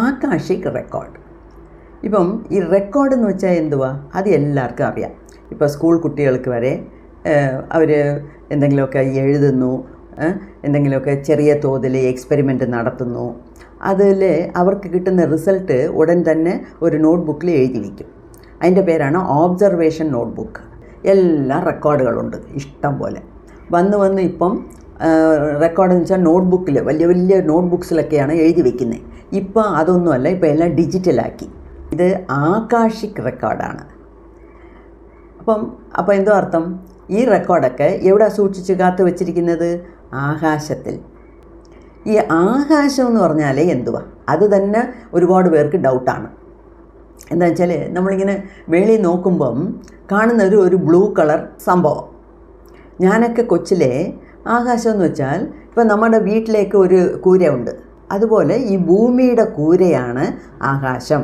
ആകാശിക് record. ഇപ്പം ഈ record എന്ന് വെച്ചാൽ എന്തുവാ? അത് എല്ലാവർക്കും അറിയാം. ഇപ്പോൾ സ്കൂൾ കുട്ടികൾക്ക് വരെ അവർ എന്തെങ്കിലുമൊക്കെ എഴുതുന്നു എന്തെങ്കിലുമൊക്കെ ചെറിയ തോതിൽ എക്സ്പെരിമെന്റ് നടത്തുന്നു. അതിൽ അവർക്ക് കിട്ടുന്ന റിസൾട്ട് ഉടൻ തന്നെ ഒരു നോട്ട്ബുക്കിൽ എഴുതി വയ്ക്കും. അതിന്റെ പേരാണ് ഓബ്സർവേഷൻ നോട്ട്ബുക്ക്. എല്ലാ റെക്കോർഡുകളുണ്ട് ഇഷ്ടം പോലെ. വന്ന് വന്ന് ഇപ്പം റെക്കോർഡ് എന്ന് വെച്ചാൽ നോട്ട്ബുക്കിൽ വലിയ വലിയ നോട്ട്ബുക്സിലൊക്കെയാണ് എഴുതി വെക്കുന്നത് ഇപ്പോൾ അതൊന്നുമല്ല ഇപ്പോൾ എല്ലാം ഡിജിറ്റലാക്കി ഇത് ആകാശിക് റെക്കോർഡാണ് അപ്പം അപ്പോൾ എന്തോ അർത്ഥം? ഈ റെക്കോർഡൊക്കെ എവിടെ സൂക്ഷിച്ച് കാത്തു വച്ചിരിക്കുന്നത്? ആകാശത്തിൽ. ഈ ആകാശം എന്ന് പറഞ്ഞാൽ എന്തുവാ? അത് തന്നെ ഒരുപാട് പേർക്ക് ഡൗട്ടാണ് എന്താ വെച്ചാൽ നമ്മളിങ്ങനെ വെളി നോക്കുമ്പം കാണുന്ന ഒരു ഒരു ബ്ലൂ കളർ സംഭവം. ഞാനൊക്കെ കൊച്ചിലെ ആകാശം എന്ന് വെച്ചാൽ ഇപ്പം നമ്മുടെ വീട്ടിലേക്ക് ഒരു കൂരയുണ്ട്. അതുപോലെ ഈ ഭൂമിയുടെ കൂരയാണ് ആകാശം.